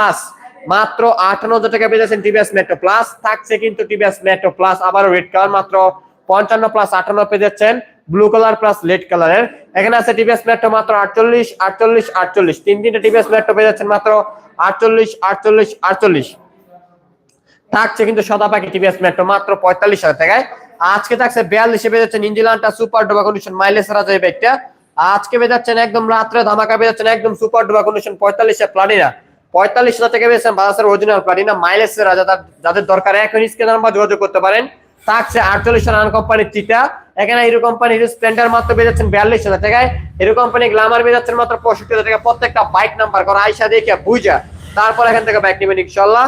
Plus মাত্র আটান্ন হাজার টাকা পেয়ে যাচ্ছেন টিভিএস মেট্রো প্লাস থাকছে কিন্তু টিভিএস মেট্রো প্লাস আবার রেড কালার মাত্র পঞ্চান্ন প্লাস আটান্ন পেয়ে যাচ্ছেন ব্লু কালার প্লাস রেড কালারের এখানে আছে টিভিএস মেট্রো মাত্র আটচল্লিশ আটচল্লিশ আটচল্লিশ। তিন তিনটে টিভিএস মেট্রো পেয়ে যাচ্ছেন মাত্র আটচল্লিশ আটচল্লিশ আটচল্লিশ। থাকছে কিন্তু সদা পাখি টিভিএস মেট্রো মাত্র পঁয়তাল্লিশ হাজার টাকায়। আজকে থাকছে বিয়াল্লিশে পেয়ে যাচ্ছেন ইঞ্জিলানটা সুপার ডোবা কন্ডিশন মাইলেজ রাজা এই ব্যাগটা আজকে পেয়ে যাচ্ছেন একদম রাত্রে ধামাকা পেয়ে যাচ্ছেন একদম সুপার ডোবা কন্ডিশন পঁয়তাল্লিশে প্লাটিনা পঁয়তাল্লিশ হাজার টাকা পেয়েছেন বাজাসের অরিজিনাল প্লাটিনা মাইলেজ যাদের দরকার এখন স্ক্রিন নাম্বার যোগাযোগ করতে পারেন থাকছে আটচল্লিশ রান কোম্পানির চিটা এখানে হিরো কোম্পানি হিরো স্প্লেন্ডার মাত্র পেয়ে যাচ্ছেন বিয়াল্লিশ হাজার টাকায়। হিরো কোম্পানি গ্লামার পেয়ে যাচ্ছেন মাত্র পঁয়ষট্টি হাজার টাকা প্রত্যেকটা বাইক নাম্বার করা আইসা দেখে বুঝা। তারপর এখান থেকে বাইক নেবেন ইনশাল্লাহ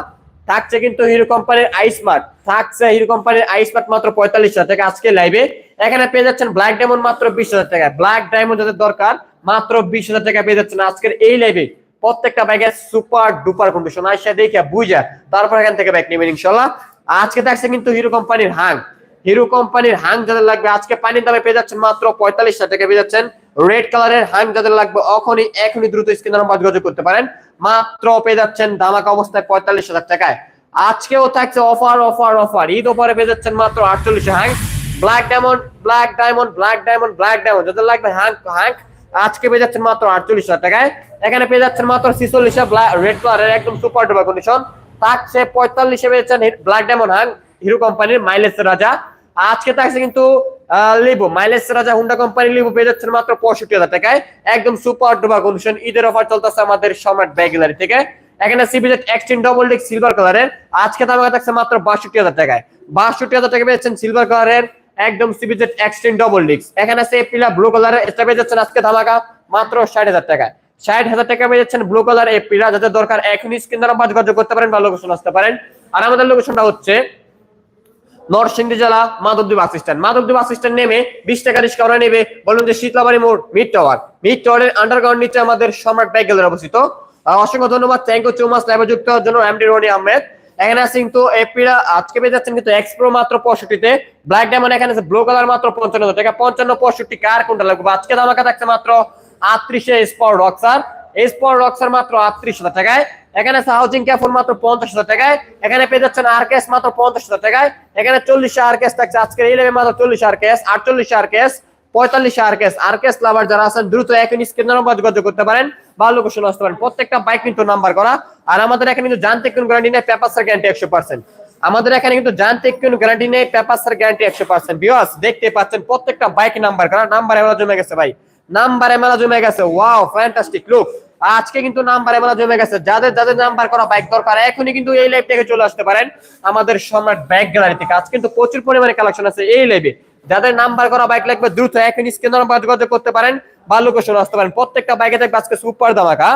থাকছে কিন্তু হিরো কোম্পানির আইসমার্ট থাকছে হিরো কোম্পানির আইসমার্ট মাত্র পঁয়তাল্লিশ হাজার টাকা আজকে লাইভে এখানে পেয়ে যাচ্ছেন ব্ল্যাক ডায়মন্ড মাত্র বিশ হাজার টাকা ব্ল্যাক ডায়মন্ড যাদের দরকার, মাত্র বিশ হাজার টাকা পেয়ে যাচ্ছেন আজকের এই লাইভে প্রত্যেকটা ব্যাগের সুপার ডুপার কন্ডিশন আইসা দেখে বুঝা তারপর এখান থেকে ব্যাগ নেবেন ইনশাল্লাহ। আজকে দেখছে কিন্তু হিরো কোম্পানির হাং হিরো কোম্পানির হাং যাদের লাগবে, আজকে পানির দামে পেয়ে যাচ্ছেন মাত্র পঁয়তাল্লিশ টাকা, পেয়ে যাচ্ছেন রেড কালারের হাং যাদের লাগবে এখনই এখনই দ্রুত স্ক্রিন নাম্বার যোগাযোগ করতে পারেন। মাত্র পেয়ে যাচ্ছেন দামাকা অবস্থায় পঁয়তাল্লিশ হাজার টাকায়। আজকেও থাকছে অফার অফার অফার ঈদ অফারে পেয়ে যাচ্ছেন মাত্র আটচল্লিশ hunk black diamond black diamond black diamond black diamond যাদের লাগবে হ্যাঙ্ক হ্যাঙ্ক আজকে পেয়ে যাচ্ছেন মাত্র আটচল্লিশ হাজার টাকায়। এখানে পেয়ে যাচ্ছেন মাত্র ছিচল্লিশে রেড কালারের একদম সুপার ডুপার কন্ডিশন থাকছে পঁয়তাল্লিশে পেয়ে ব্ল্যাক ডায়মন্ড হ্যাং হিরো কোম্পানির মাইলেজ রাজা। আজকে থাকছে কিন্তু লিবো মাইলেজ রাজা হুন্ডা কোম্পানি লিবো পেয়ে যাচ্ছেন মাত্র পঁয়ষট্টি হাজার টাকায়। একদম সুপার ডুপার কন্ডিশন ঈদের অফার চলতেছে আমাদের সম্রাট ব্যাগলারি থেকে। এখানে সিবিজেট এক্সট্রিম ডবল ডিক সিলভার কালারের আজকে দাম থাকছে মাত্র বাষট্টি হাজার টাকায়। বাষট্টি হাজার টাকা পেয়েছেন সিলভার কালারের একদম সিবিজেট এক্সট্রিম ডবল ডিক্স এখানে আছে পিলা ব্লু কালারের এটা পেয়ে যাচ্ছেন আজকে ধামাকা, মাত্র ষাট হাজার টাকায় ষাট হাজার টাকা পেয়ে যাচ্ছেন ব্লু কালার এই পিলা, যাদের দরকার এখনই স্ক্রিন দ্বারা যোগাযোগ করতে পারেন বা লোকেশন আসতে পারেন। আর আমাদের লোকেশনটা হচ্ছে নরসিংদী জেলা Madhabdi bus stand. Madhabdi bus stand নেমে বিশ টাকা রিক্সা ওরা নেবে। বলুন যে শীতলাবাড়ি মোড় মিড টাওয়ার মিড টাওয়ারের আন্ডারগ্রাউন্ড নিচে আমাদের সম্রাট ব্যাগ গ্যালারি অবস্থিত। অসংখ্য ধন্যবাদ। থ্যাংক ইউ চৌমাস লাইভে যুক্ত হওয়ার জন্য এমডি রনি আহমেদ এখানে আছে এপিরা আজকে পেয়ে যাচ্ছেন কিন্তু এক্সপ্রো মাত্র পঁয়ষট্টিতে। ব্ল্যাক ডায়মন্ড এখানে ব্লু কালার মাত্র পঞ্চান্ন টাকা পঞ্চান্ন, পঁয়ষট্টি, কার কোনটা লাগবে? আজকে দামাকা থাকছে মাত্র আটত্রিশে স্পট রক্সার স্পট রক্সার মাত্র আটত্রিশ হাজার টাকায়। এখানে আছে হাউজিং ক্যাফোর মাত্র পঞ্চাশ হাজার টাকায়। এখানে পেয়ে যাচ্ছেন আর কেস মাত্র পঞ্চাশ হাজার টাকায়। এখানে চল্লিশ আর কেস থাকছে। আজকের এই লেভেল মাত্র চল্লিশ আর কেস আটচল্লিশ আর কেস পঁয়তাল্লিশ আর কেস আর কেস লাভার যারা আছেন, দ্রুত এখন স্ক্রিন নাম্বার যোগাযোগ করতে পারেন। বা লোকেশন আসতে পারেন প্রত্যেকটা বাইক কিন্তু নাম্বার করা। আর আমাদের এখানে কিন্তু জানতে কোন গ্যারান্টি নেই পেপারসের গ্যারান্টি একশো পার্সেন্ট আমাদের এখানে কিন্তু জানতে কোন গ্যারান্টি নেই পেপারসের গ্যারান্টি একশো পার্সেন্ট বিওয়াস দেখতে পাচ্ছেন প্রত্যেকটা বাইক নাম্বার করা। নাম্বার এমেলা জমে গেছে ভাই। নাম্বার এমেলা জমে গেছে। ওয়াও ফ্যান্টাস্টিক লুক আজকে কিন্তু নাম্বার এমেলা জমে গেছে। যাদের যাদের নাম্বার করা বাইক দরকার, এখনই কিন্তু এই লাইভ থেকে চলে আসতে পারেন। আমাদের সম্রাট বাইক গ্যালারি থেকে। আজ কিন্তু প্রচুর পরিমাণে কালেকশন আছে এই লাইভে যাদের নাম্বার করা বাইক লাগবে, দ্রুত এখন স্ক্রিন নাম্বার যোগাযোগ করতে পারেন। বা লোকেশন আসতে পারেন। প্রত্যেকটা বাইকে থাকবে আজকে সুপার দামাকা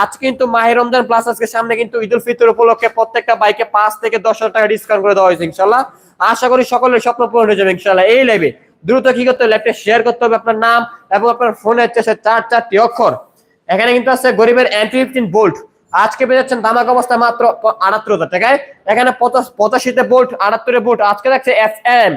আজ কিন্তু মাহের রমজান প্লাস আজকে সামনে কিন্তু ঈদ উল ফিতর উপলক্ষে প্রত্যেকটা বাইকে পাঁচ থেকে দশ হাজার টাকা ডিসকাউন্ট করে দেওয়া হয়েছে ইনশাল্লাহ আশা করি সকলের স্বপ্ন পূরণ হয়ে যাবে ইনশাল্লাহ এই লাইভে দ্রুত কি করতে হবে? ল্যাপটপ শেয়ার করতে হবে আপনার নাম এবং আপনার ফোনের চেষ্টা চার, চারটি অক্ষর। এখানে কিন্তু আছে গরিবের অ্যান্টি ফিফটিন বোল্ট আজকে পেয়ে যাচ্ছেন দামাক অবস্থা মাত্র আটাত্তর হাজার টাকায়। এখানে পঁচাশ- পঁচাশিতে বোল্ট আটাত্তরে বোল্ট আজকে দেখছে F M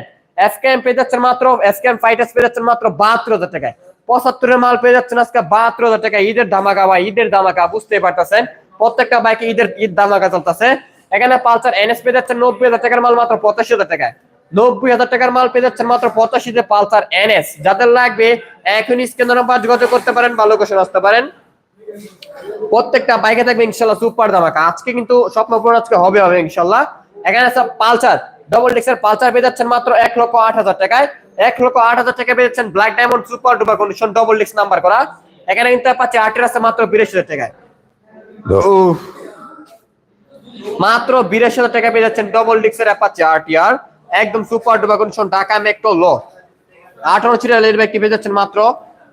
F K M পেয়ে যাচ্ছেন মাত্র এফ কে এম ফাইটার্স পেয়ে যাচ্ছেন মাত্র বাহাত্তর হাজার টাকায়। পঁচাত্তরের মাল পেয়ে যাচ্ছেন আজকে বাহাত্তর হাজার টাকা ঈদের ধামাকা বা ঈদের ধামাকা, বুঝতেই পারতেছেন। প্রত্যেকটা বাইকে ঈদের, ঈদ ধামাকা চলতেছে। এখানে পালসার এনএস পেয়ে যাচ্ছেন নব্বই হাজার টাকার মাল মাত্র পঁচাশি হাজার টাকায়। নব্বই হাজার টাকার মাল পেয়ে যাচ্ছেন মাত্র পঁচাশিতে পালসার এনএস যাদের লাগবে, এখনই স্ক্রিন নাম্বার যোগাযোগ করতে পারেন বা লোকেশন আসতে পারেন। প্রত্যেকটা বাইকে থাকবে ইনশাল্লাহ সুপার দামাকা আজকে কিন্তু স্বপ্ন পূরণ আজকে হবে হবে ইনশাল্লাহ। এখানে আছে পালসার। ডবল ডিক্সের পালসার পেয়ে যাচ্ছেন মাত্র এক লক্ষ আট হাজার টাকায়। এক লক্ষ আট হাজার টাকা পেয়ে যাচ্ছেন black diamond super duper condition double discs number করা। এখানে কিন্তু পাচ্ছে আটের আছে মাত্র বিরাশি হাজার টাকায়। মাত্র বিরাশি হাজার টাকা পেয়ে যাচ্ছেন ডবল ডিক্সের অ্যাপাচে আরটিআর একদম super duper condition Dhaka metro লো আঠারো সিরিয়ালের ব্যক্তি পেয়ে যাচ্ছেন মাত্র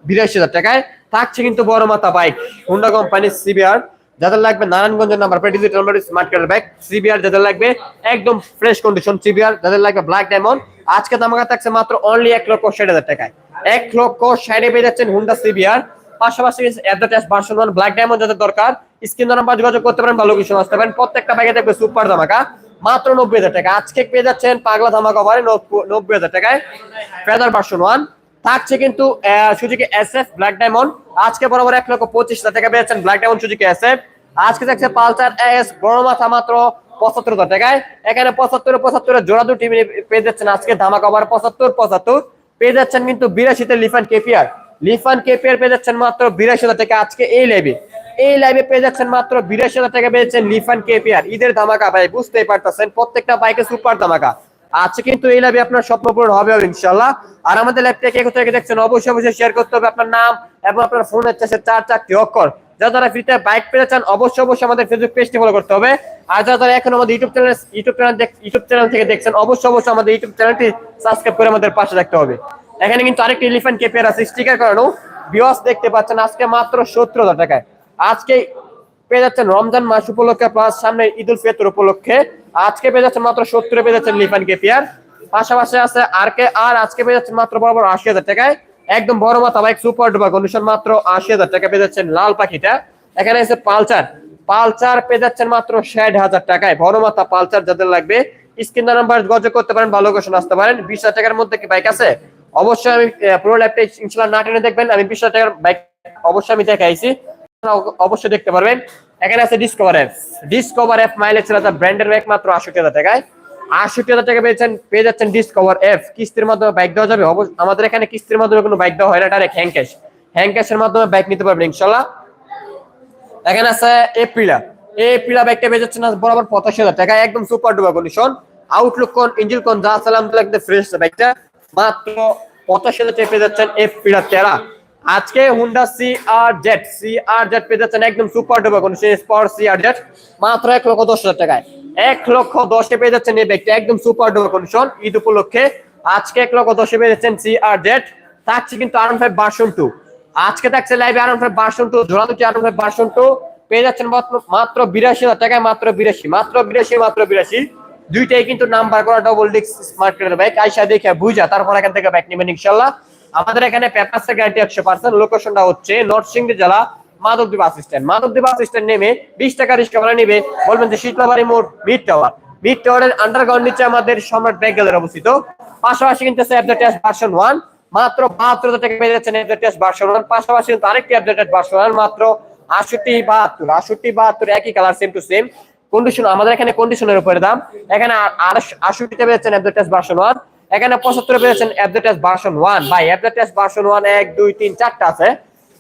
বিরাশি হাজার টাকায়। থাকছে কিন্তু বড় মাথা বাইক হুন্ডা কোম্পানির সিবিআর যাদের লাগবে নারায়ণগঞ্জের number plate digital smart card bike CBR যাদের লাগবে, একদম ফ্রেশ কন্ডিশন সিবিআর যাদের লাগবে ব্ল্যাক ডায়মন্ড আজকে দামাকা থাকছে মাত্র অনলি এক লক্ষ ষাট হাজার টাকায়। এক লক্ষ ষাটে পেয়ে যাচ্ছেন হুন্ডা সিবিআর পাশাপাশি advertise version one black diamond যাদের দরকার, স্ক্রিন নাম্বার যোগাযোগ করতে পারেন বা লোকেশন আসতে পারেন। প্রত্যেকটা ব্যাগে থাকবে সুপার ধামাকা। মাত্র নব্বই হাজার টাকা। আজকে পেয়ে যাচ্ছেন পাগলা ধামাকা ওভারে নব্বই হাজার টাকায় ফেদার ভার্সন ওয়ান থাকছে কিন্তু Suzuki S F black diamond আজকে বরাবর এক লক্ষ পঁচিশ হাজার টাকা পেয়েছেন black diamond Suzuki S F আজকে দেখছে পালসার এস বড় মাথা মাত্র পঁচাত্তর হাজার টাকায়। এখানে পঁচাত্তর পঁচাত্তর জোড়া দুটি পেয়ে যাচ্ছেন আজকে ধামাকা ওভার পঁচাত্তর পঁচাত্তর। পেয়ে যাচ্ছেন কিন্তু বিরাশিতে লিফান কেপিয়ার লিফান কেপিয়ার পেয়ে যাচ্ছেন মাত্র বিরাশি হাজার টাকা আজকে এই লাইভে এই লাইভে পেয়ে যাচ্ছেন মাত্র বিরাশি হাজার টাকা পেয়েছেন লিফান কেপিয়ার ঈদের ধামাকা, ভাই, বুঝতেই পারতেছেন, প্রত্যেকটা বাইকে সুপার ধামাকা। আজকে কিন্তু এই লাইভে আপনার স্বপ্ন পূরণ হবে ইনশাল্লাহ আর আমাদের লাইভটা কে কোথায় দেখছেন? অবশ্যই অবশ্যই শেয়ার করতে হবে আপনার নাম এবং আপনার ফোনের চাষে চার চারটি অক্ষর। যারা যারা ফ্রিতে বাইক পেতে চান, অবশ্যই অবশ্যই আমাদের ফেসবুক পেজটি ফলো করতে হবে। আর যারা যারা এখন আমাদের YouTube channel YouTube channel YouTube channel থেকে দেখছেন, অবশ্যই অবশ্যই আমাদের ইউটিউব চ্যানেলটি সাবস্ক্রাইব করে আমাদের পাশে রাখতে হবে। এখানে কিন্তু আরেকটি এলিফ্যান্ট কেপের আছে স্টিকার করানো। বিওয়াস দেখতে পাচ্ছেন, আজকে মাত্র সত্তর হাজার টাকায়। আজকে পেয়ে যাচ্ছেন রমজান মাস উপলক্ষে প্লাস সামনে ঈদ উল ফিতর উপলক্ষে। আজকে পেয়ে যাচ্ছেন মাত্র সত্তরে, পেয়ে যাচ্ছেন লিফান কেপিয়ার। পাশাপাশি আছে আর কে আর আজকে পেয়ে যাচ্ছেন মাত্র বরাবর আশি হাজার টাকায়। একদম বড় মাথা বাইক সুপার ডুপার কন্ডিশন মাত্র আশি হাজার টাকা পেয়ে যাচ্ছেন লাল পাখিটা। এখানে আছে পালচার। পালচার পেয়ে যাচ্ছেন মাত্র ষাট হাজার টাকায়। বড় মাথা পালচার যাদের লাগবে, স্ক্রিন নাম্বার যোগাযোগ করতে পারেন, ভালো লোকেশন আসতে পারেন। বিশ হাজার টাকার মধ্যে কি বাইক আছে? অবশ্যই আমি পুরো ল্যাপটপ ইনশাল্লাহ না টেনে দেখবেন। আমি বিশ হাজার টাকার বাইক অবশ্যই আমি দেখাইছি। অবশ্যই দেখতে পারবেন। এখানে আছে Discover F Discover F mileage রাজা ব্র্যান্ডের বাইক মাত্র আষট্টি হাজার টাকায়। আষট্টি হাজার টাকা পেয়েছেন পেয়ে যাচ্ছেন ডিসকভার এফ কিস্তির মাধ্যমে বাইক দেওয়া যাবে। আমাদের এখানে কিস্তির মাধ্যমে কোনো বাইক দেওয়া হয় না। ডাইরেক্ট হ্যাং ক্যাশ হ্যাং ক্যাশের মাধ্যমে বাইক নিতে পারবেন ইনশাল্লাহ। এখানে আছে এপ্রিলা এপ্রিলা বাইকটা পেয়ে যাচ্ছেন বরাবর পঁচাশি হাজার টাকা একদম সুপার ডুপার কন্ডিশন আউটলুক কোন ইঞ্জিন কোন যা সালাম একদম ফ্রেশ বাইকটা মাত্র পঁচাশি হাজার টাকা পেয়ে যাচ্ছেন এপ্রিলা তেরা। আজকে Honda C R Z C R Z পেয়ে যাচ্ছেন একদম সুপার ডুপার কন্ডিশন স্পর সি আর জেড মাত্র এক লক্ষ দশ হাজার টাকায়। এক লক্ষ দশে পেয়ে যাচ্ছেন এই বাইকটা একদম সুপার ডুপার কন্ডিশন ঈদ উপলক্ষে। আজকে এক লক্ষ দশে পেয়ে যাচ্ছেন সি আর জেড থাকছে কিন্তু আর ফাইভ ভার্সন টু আজকে থাকছে লাইভে আর ফাইভ ভার্সন টু জোড়া দুটি আর ফাইভ ভার্সন টু পেয়ে যাচ্ছেন মাত্র- বিরাশি হাজার টাকায়, মাত্র বিরাশি মাত্র বিরাশি মাত্র বিরাশি। দুইটাই কিন্তু নাম্বার করা ডবল ডিক্স স্মার্ট কার্ডের বাইক আইসা দেখে বুঝা, তারপর এখান থেকে বাইক নেবেন ইনশাল্লাহ। আমাদের এখানে পেপারসের গ্যারান্টি একশো পার্সেন্ট। লোকেশনটা হচ্ছে নরসিংদী জেলা Madhabdi bus stand. Madhabdi bus stand নেমে বিশ টাকা রিক্সা ভাড়া নেবে। বলবেন যে শীতলাবাড়ি মোড় মিড টাওয়ার। মিড টাওয়ারের আন্ডারগ্রাউন্ড নিচে আমাদের সম্রাট ব্যাগ গ্যালারি অবস্থিত। পাশাপাশি কিন্তু ভার্সন ওয়ান মাত্র বাহাত্তর হাজার টাকা পেয়ে যাচ্ছেন ভার্সন ওয়ান পাশাপাশি কিন্তু আরেকটি অ্যাপডেট ভার্সন ওয়ান মাত্র আটষট্টি বাহাত্তর। আটষট্টি বাহাত্তর একই colour same to same condition আমাদের এখানে কন্ডিশনের উপরে দাম। এখানে আটষট্টিতে পেয়েছেন অ্যাপডেট ভার্সন ওয়ান এখানে পঁচাত্তরে পেয়েছেন অ্যাপডেট ভার্সন ওয়ান ভাই অ্যাপডেট ভার্সন ওয়ান এক, দুই, তিন, চারটা আছে।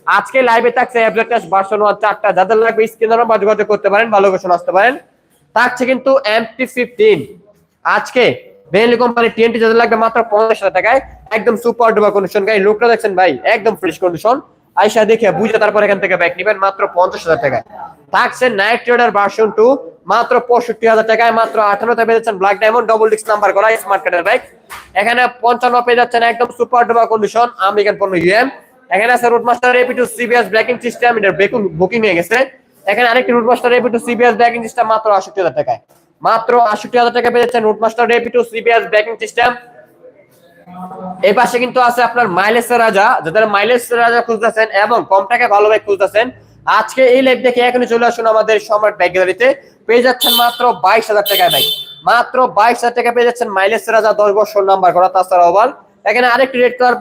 আজকে লাইভে থাকছে অ্যাপডেট ভার্সন ওয়ান চারটা। যাদের লাগবে স্ক্রিন নাম্বার যোগাযোগ করতে পারেন, ভালো লোকেশন আসতে পারেন। থাকছে কিন্তু এমটি ফিফটিন আজকে বেনলি কোম্পানি টিএনটি যাদের লাগবে মাত্র পঞ্চাশ হাজার টাকায়, একদম সুপার ডুপার কন্ডিশন গাড়ি লোকটা দেখছেন ভাই, একদম ফ্রেশ কন্ডিশন আইসা দেখে বুঝে তারপর এখান থেকে ব্যাগ নিবেন, মাত্র পঞ্চাশ হাজার টাকায়। থাকছে নাইট রাইডার ভার্সন টু মাত্র পঁয়ষট্টি হাজার টাকায়, মাত্র আঠারোতে black diamond double disc number করা স্মার্ট কার্ডের বাইক এখানে পঞ্চান্ন পেয়ে যাচ্ছেন একদম সুপার কন্ডিশন আমেরিকান পণ্য এখানে আছে Roadmaster AP two CBS system booking হয়ে গেছে। এখানে আরেকটি Roadmaster AP two CBS system মাত্র আষট্টি হাজার টাকায়। মাত্র আষট্টি হাজার টাকা পেয়ে যাচ্ছেন Roadmaster AP two CBS braking system এই পাশে কিন্তু আছে আপনার মাইলেজ রাজা, যাদের মাইলেজ রাজা খুঁজতেছেন এবং কম টাকায় ভালো বাইক খুঁজতেছেন। আজকে এই লাইভ দেখে এখনই চলে আসুন আমাদের সম্রাট বাইক গ্যালারিতে পেয়ে যাচ্ছেন মাত্র বাইশ হাজার টাকায় বাইক মাত্র বাইশ হাজার টাকা পেয়ে যাচ্ছেন মাইলেজ রাজা দশ বছর নাম্বার করা তাছাড়া ওভার এখানে আরেকটি রেড কালার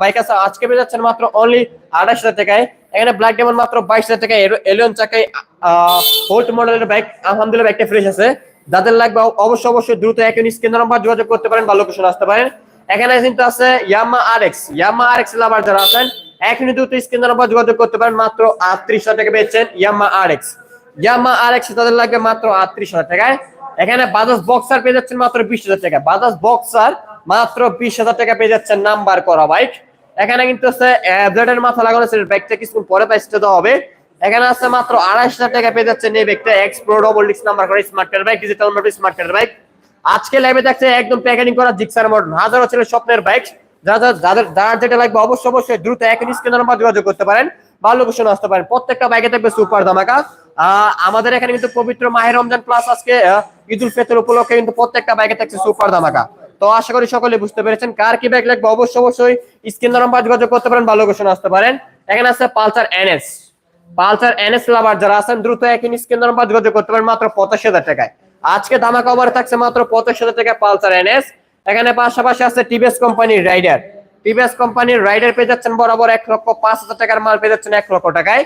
বাইক আছে। আজকে পেয়ে যাচ্ছেন মাত্র অনলি আঠাশ হাজার টাকায়। এখানে ব্ল্যাক ডায়মন্ড মাত্র বাইশ হাজার টাকায়। এলিয়ন চাকায় হোল্ট মডেলের বাইক আলহামদুলিল্লাহ বাইকটা ফ্রেশ আছে। যাদের লাগবে অবশ্যই অবশ্যই দ্রুত এখন স্ক্রিন নাম্বার যোগাযোগ করতে পারেন ভালো লোকেশন আসতে পারেন। এখানে কিন্তু আছে ইয়ামা আর এক্স ইয়ামা আর এক্স লাভার যারা আছেন এখনই দ্রুত স্ক্রিন নাম্বার যোগাযোগ করতে পারেন, মাত্র আটত্রিশ হাজার টাকা পেয়েছেন ইয়ামা আর এক্স ইয়ামা আর এক্স তাদের লাগবে মাত্র আটত্রিশ হাজার এখানে বাজাজ বক্সার পেয়ে যাচ্ছেন মাত্র বিশ হাজার টাকা বাজাজ বক্সার মাত্র বিশ হাজার টাকা পেয়ে যাচ্ছেন নাম্বার করা বাইক এখানে কিন্তু আছে ব্লেডের মাথা লাগানো আছে বাইকটা কিছুক্ষণ পরে প্রাইসটা দেওয়া হবে। এখানে আছে মাত্র আড়াইশ হাজার টাকা পেয়ে যাচ্ছেন এই বাইকটা X pro double disc number করা smart card bike digital smart card bike আজকে লাইভে দেখছে একদম প্যাকেটিং করা জিক্সার মডেল হাজারো ছিল স্বপ্নের বাইক যারা যাদের যার যেটা লাগবে অবশ্যই অবশ্যই দ্রুত এক স্ক্রিন নাম্বার যোগাযোগ করতে পারেন বা লোকেশন আসতে পারেন। প্রত্যেকটা বাইকে থাকবে সুপার ধামাকা। আমাদের এখানে কিন্তু পবিত্র মাহের রমজান প্লাস আজকে আহ, ঈদ উল ফিতর উপলক্ষে কিন্তু প্রত্যেকটা বাইকে থাকছে সুপার ধামাকা। তো আশা করি সকলে বুঝতে পেরেছেন কার কি বাইক লাগবে অবশ্যই অবশ্যই স্ক্রিন নাম্বার যোগাযোগ করতে পারেন বা লোকেশন আসতে পারেন। এখানে আছে Pulsar NS. Pulsar NS lover যারা আছেন দ্রুত একই স্ক্রিন নাম্বার যোগাযোগ করতে পারেন মাত্র পঁচাশি হাজার টাকায়। আজকে ধামাকা কভার থাকছে মাত্র পঁচাশি হাজার টাকা পালসার এনএস। এখানে পাশাপাশি আছে টিভিএস কোম্পানির রাইডার। টিভিএস কোম্পানির রাইডার পেয়ে যাচ্ছেন বরাবর এক লক্ষ পাঁচ হাজার টাকার মাল পেয়ে যাচ্ছেন এক লক্ষ টাকায়।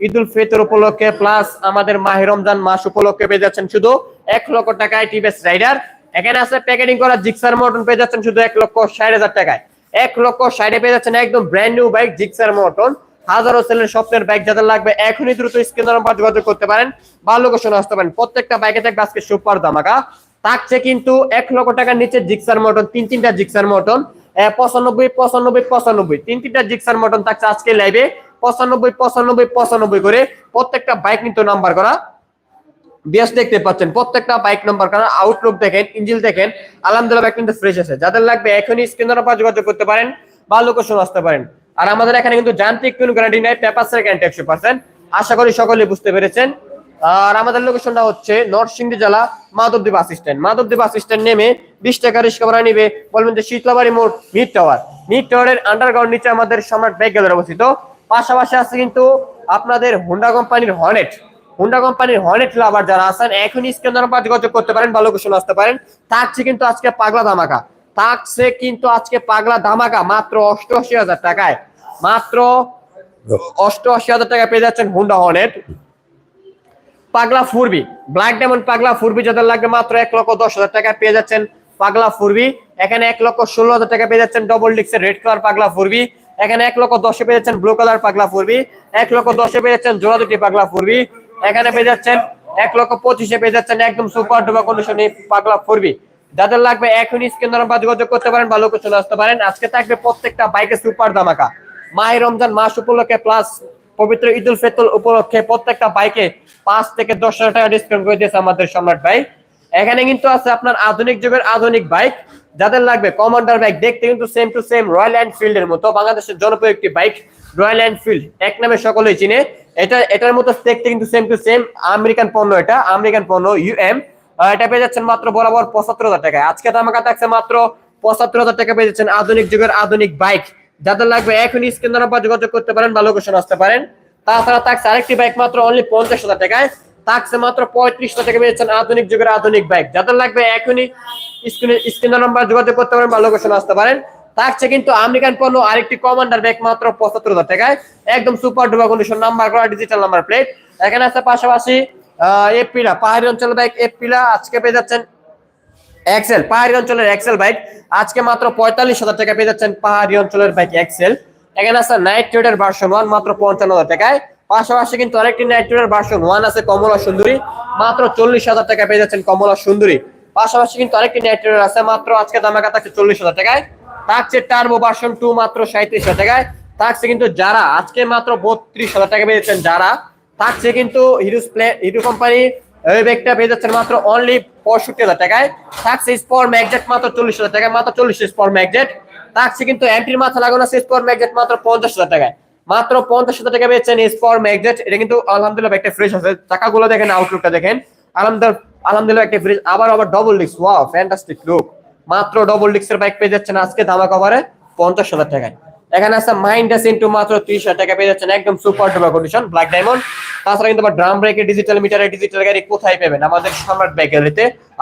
ঈদুল ফিতর উপলক্ষে প্লাস আমাদের মাহে রমজান মাস উপলক্ষে পেয়ে যাচ্ছেন শুধু এক লক্ষ টাকায় টিভিএস রাইডার। এখানে আছে প্যাকেটিং করা জিক্সার মোটন পেয়ে যাচ্ছেন শুধু এক লক্ষ ষাট হাজার টাকায়। এক লক্ষ ষাটে পেয়ে যাচ্ছেন একদম ব্র্যান্ড নিউ বাইক জিক্সার মোটন হাজারো সেলের স্বপ্নের বাইক যাদের লাগবে, এখনই দ্রুত স্ক্রিন নাম্বার যোগাযোগ করতে পারেন। বা লোকেশন আসতে পারেন। প্রত্যেকটা বাইকে থাকবে আজকে সুপার দামাকা থাকছে কিন্তু এক লক্ষ টাকার নিচে জিক্সার মটন তিন তিনটা জিক্সার মোটন পঁচানব্বই পঁচানব্বই পঁচানব্বই। তিন তিনটা জিক্সার মটন থাকছে আজকে লাইভে পঁচানব্বই পঁচানব্বই পঁচানব্বই করে প্রত্যেকটা বাইক কিন্তু নাম্বার করা। বিএস দেখতে পাচ্ছেন, প্রত্যেকটা বাইক নাম্বার কারণ আউটলুক দেখেন ইঞ্জিল দেখেন। আলহামদুলিল্লাহ বাইক কিন্তু ফ্রেশ আছে। যাদের লাগবে, এখনই স্ক্রিন নাম্বার যোগাযোগ করতে পারেন। বা লোকেশন আসতে পারেন। আর আমাদের এখানে কিন্তু যান্ত্রিক কোনো গ্যারান্টি নাই পেপারসের গ্যারান্টি একশো পার্সেন্ট আশা করি সকলে বুঝতে পেরেছেন। আর আমাদের লোকেশনটা হচ্ছে নরসিংদী জেলা Madhabdi bus stand Madhabdi bus stand নেমে বিশ টাকা রিক্সা ভাড়া নিবে, বলবেন যে শীতলাবাড়ি মোড় মিড টাওয়ার মিড টাওয়ারের আন্ডারগ্রাউন্ড নিচে আমাদের সম্রাট ব্যাগ গ্যালারি অবস্থিত। পাশাপাশি আছে কিন্তু আপনাদের হোন্ডা কোম্পানির হর্নেট হোন্ডা কোম্পানির হর্নেট লাভার যারা আছেন, এখনই স্ক্যান নাম্বার যোগাযোগ করতে পারেন বা লোকেশন আসতে পারেন। থাকছে কিন্তু আজকে পাগলা ধামাকা। থাকছে কিন্তু আজকে পাগলা ধামাকা, মাত্র অষ্টআশি হাজার টাকায়। মাত্র অষ্টআশি হাজার টাকা পেয়ে যাচ্ছেন হোন্ডা হর্নেট পাগলা ফুরবি ব্ল্যাক ডায়মন্ড পাগলা ফুরবি যাদের লাগবে মাত্র এক লক্ষ দশ হাজার টাকা পেয়ে যাচ্ছেন পাগলা ফুরবি। এখানে এক লক্ষ ষোলো হাজার টাকা পেয়ে যাচ্ছেন ডবল ডিক্সের রেড কালার পাগলা ফুরবি। এখানে এক লক্ষ দশে পেয়ে যাচ্ছেন ব্লু কালার পাগলা ফুরবি। এক লক্ষ দশে পেয়ে যাচ্ছেন জোড়া দুটি পাগলা ফুরবি। এখানে পেয়ে যাচ্ছেন এক লক্ষ পঁচিশে পেয়ে যাচ্ছেন একদম সুপার ডুবা কন্ডিশনে পাগলা ফুরবি। যাদের লাগবে এখনই স্ক্রিন নাম্বার যোগাযোগ করতে পারেন বা লোকে চলে আসতে পারেন। আজকে থাকবে প্রত্যেকটা বাইকে সুপার দামাকা মাহে রমজান মাস উপলক্ষে প্লাস পবিত্র ঈদ উল উপলক্ষে প্রত্যেকটা বাইকে পাঁচ থেকে দশ হাজার টাকা ডিসকাউন্ট করে দিয়েছে আমাদের সম্রাট ভাই। এখানে কিন্তু আছে আপনার আধুনিক যুগের আধুনিক বাইক। যাদের লাগবে কমান্ডার বাইক, দেখতে কিন্তু same to same Royal Enfield এর মতো, বাংলাদেশের জনপ্রিয় একটি বাইক রয়্যাল এনফিল্ড এক নামে সকলেই চিনে। এটা, এটার মতো দেখতে কিন্তু সেম টু সেম আমেরিকান পণ্য এটা আমেরিকান পণ্য ইউএম এটা পেয়ে যাচ্ছেন মাত্র বরাবর পঁচাত্তর হাজার টাকায়। আজকে দামাকা থাকছে মাত্র পঁচাত্তর হাজার টাকা পেয়ে যাচ্ছেন আধুনিক যুগের আধুনিক বাইক। যাদের লাগবে এখনই স্ক্রিন নাম্বার যোগাযোগ করতে পারেন বা লোকেশন আসতে পারেন। তাছাড়া থাকছে আরেকটি বাইক মাত্র অনলি পঞ্চাশ হাজার টাকায়। থাকছে মাত্র পঁয়ত্রিশ হাজার টাকা পেয়েছেন আধুনিক যুগের আধুনিক বাইক যাদের লাগবে এখনই স্ক্রিনে, স্ক্রিন নাম্বার যোগাযোগ করতে পারেন বা লোকেশন আসতে পারেন। থাকছে কিন্তু আমেরিকান পণ্য আরেকটি কমান্ডার ব্যাগ মাত্র পঁচাত্তর হাজার টাকায়। একদম সুপার ডুবা কন্ডিশন নাম্বার করা ডিজিটাল নাম্বার প্লেট এখানে আছে পাশাপাশি এপিলা পাহাড়ি অঞ্চল বাইক এপিলা আজকে পেয়ে যাচ্ছেন এক্সেল পাহাড়ি অঞ্চলের এক্সেল বাইক আজকে মাত্র পঁয়তাল্লিশ হাজার টাকা পেয়ে যাচ্ছেন পাহাড়ি অঞ্চলের বাইক এক্সেল এখানে আছে নাইট রেডের ভার্সন ওয়ান মাত্র পঞ্চান্ন হাজার টাকায়। পাশাপাশি কিন্তু আরেকটি নাইট রেডের ভার্সন ওয়ান আছে, কমলা সুন্দরী। মাত্র চল্লিশ হাজার টাকা পেয়ে যাচ্ছেন কমলা সুন্দরী। পাশাপাশি কিন্তু আরেকটি নাইট রেডের আছে, মাত্র আজকে দামাকা থাকছে চল্লিশ হাজার টাকায়। থাকছে টার্বো ভার্সন টু মাত্র সাঁত্রিশ হাজার টাকায়। থাকছে কিন্তু যারা আজকে মাত্র বত্রিশ হাজার টাকা পেয়ে যাচ্ছেন যারা থাকছে কিন্তু হিরো প্লে হিরো কোম্পানি এই ব্যাগটা পেয়ে যাচ্ছেন মাত্র অনলি পঁয়ষট্টি হাজার টাকায়। থাকছে স্পর ম্যাগজেট মাত্র চল্লিশ হাজার টাকায়, মাত্র চল্লিশ স্পর ম্যাগজেট থাকছে কিন্তু এমটির মাথা লাগানো আছে স্পর ম্যাগজেট মাত্র পঞ্চাশ হাজার টাকায়। মাত্র পঞ্চাশ হাজার টাকা পেয়েছেন স্পর ম্যাগজেট এটা কিন্তু আলহামদুলিল্লাহ একটা ফ্রেশ আছে। চাকাগুলো দেখেন আউটলুকটা দেখেন। আলহামদুলিল্লাহ আলহামদুলিল্লাহ একটা ফ্রেশ আবার আবার double disc wow fantastic look মাত্র ডবল ডিস্কের বাইক পেয়ে যাচ্ছেন আজকে ধামা কভারে পঞ্চাশ হাজার টাকায়। এখানে আছে মাইন্ডাস ইন্টু মাত্র ত্রিশ হাজার টাকা পেয়ে যাচ্ছেন। একদম super duper condition black diamond তাছাড়া কিন্তু আবার ড্রাম ব্রেকের ডিজিটাল মিটারের ডিজিটাল গাড়ি কোথায় পাবেন? আমাদের সম্রাট বাইক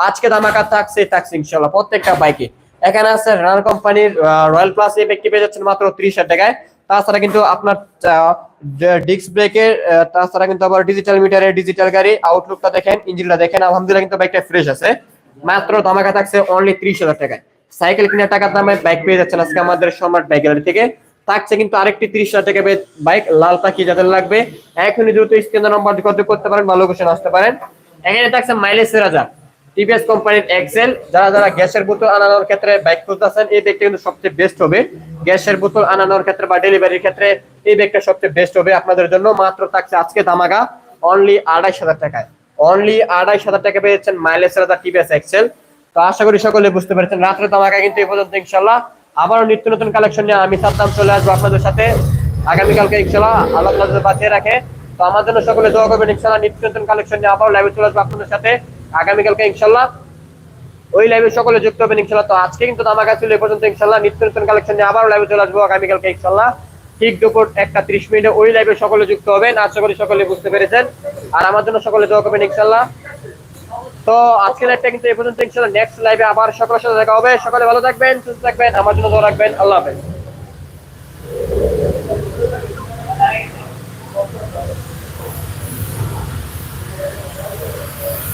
আজকে দামাকা থাকছে থাকছে ইনশাল্লাহ প্রত্যেকটা বাইকে এখানে আছে রানার কোম্পানির রয়্যাল প্লাস এই ব্যক্তি পেয়ে যাচ্ছেন মাত্র ত্রিশ হাজার টাকায়। তাছাড়া কিন্তু আপনার ডিস্ক ব্রেকের তাছাড়া কিন্তু আবার ডিজিটাল মিটারের ডিজিটাল গাড়ি আউটলুকটা দেখেন ইঞ্জিনটা দেখেন, আলহামদুলিল্লাহ কিন্তু বাইকটা ফ্রেশ আছে। মাত্র ধামাকা থাকছে অনলি ত্রিশ হাজার টাকায়। সাইকেল কেনার টাকার দামে বাইক পেয়ে যাচ্ছেন আজকে আমাদের সম্রাট বাইক গ্যালারি থেকে। থাকছে কিন্তু আরেকটি তিরিশ হাজার টাকা বাইক, লাল পাখি যাদের লাগবে। এখনই দ্রুত স্ক্রিন নম্বর যোগাযোগ করতে পারেন বা লোকেশন আসতে পারেন। এখানে থাকছে মাইলেজ রাজা টিভিএস কোম্পানির এক্সেল যারা যারা গ্যাসের বোতল আনানোর ক্ষেত্রে বাইক খুঁজতেছেন এই ব্যাগটা কিন্তু সবচেয়ে বেস্ট হবে। গ্যাসের বোতল আনানোর ক্ষেত্রে বা ডেলিভারির ক্ষেত্রে এই ব্যাগটা সবচেয়ে বেস্ট হবে আপনাদের জন্য। মাত্র থাকছে আজকে দামাগা অনলি আড়াইশ হাজার টাকায়। অনলি আড়াইশ হাজার টাকা পেয়েছেন মাইলেজ রাজা টিভিএস এক্সেল তো আশা করি সকলে বুঝতে পেরেছেন। রাত্রে দামাকা কিন্তু এই পর্যন্ত ইনশাল্লাহ আবারও নিত্য নতুন কালেকশন নিয়ে আমি সাদ্দাম চলে আসব আপনাদের সাথে। আগামীকালকে ইনশাল্লাহ আল্লাহ আপনাদের বাঁচিয়ে রাখে। তো আমার জন্য সকলে দোয়া করবেন, ইনশাল্লাহ নিত্য নতুন কালেকশন নিয়ে আবারও লাইভে চলে আসব আপনাদের সাথে। আগামীকালকে ইনশাল্লাহ ওই লাইভে সকলে যুক্ত হবেন, ইনশাল্লাহ। তো আজকে কিন্তু আমার কাছে এই পর্যন্ত ইনশাল্লাহ নিত্য নতুন কালেকশন নিয়ে আবারও লাইভে চলে আসব আগামীকালকে ইনশাল্লাহ। ঠিক দুপুর একটা ত্রিশ মিনিটে ওই লাইভে সকলে যুক্ত হবেন। আশা করি সকলে বুঝতে পেরেছেন। আর আমার জন্য সকলে দোয়া করবেন, ইনশাল্লাহ। তো আজকের একটা কিন্তু এই পর্যন্ত ইনশাল্লাহ নেক্সট লাইভে আবার সকলের সাথে দেখা হবে। সকলে ভালো থাকবেন, সুস্থ থাকবেন, আমার জন্য ভালো রাখবেন। আল্লাহ হাফেজ।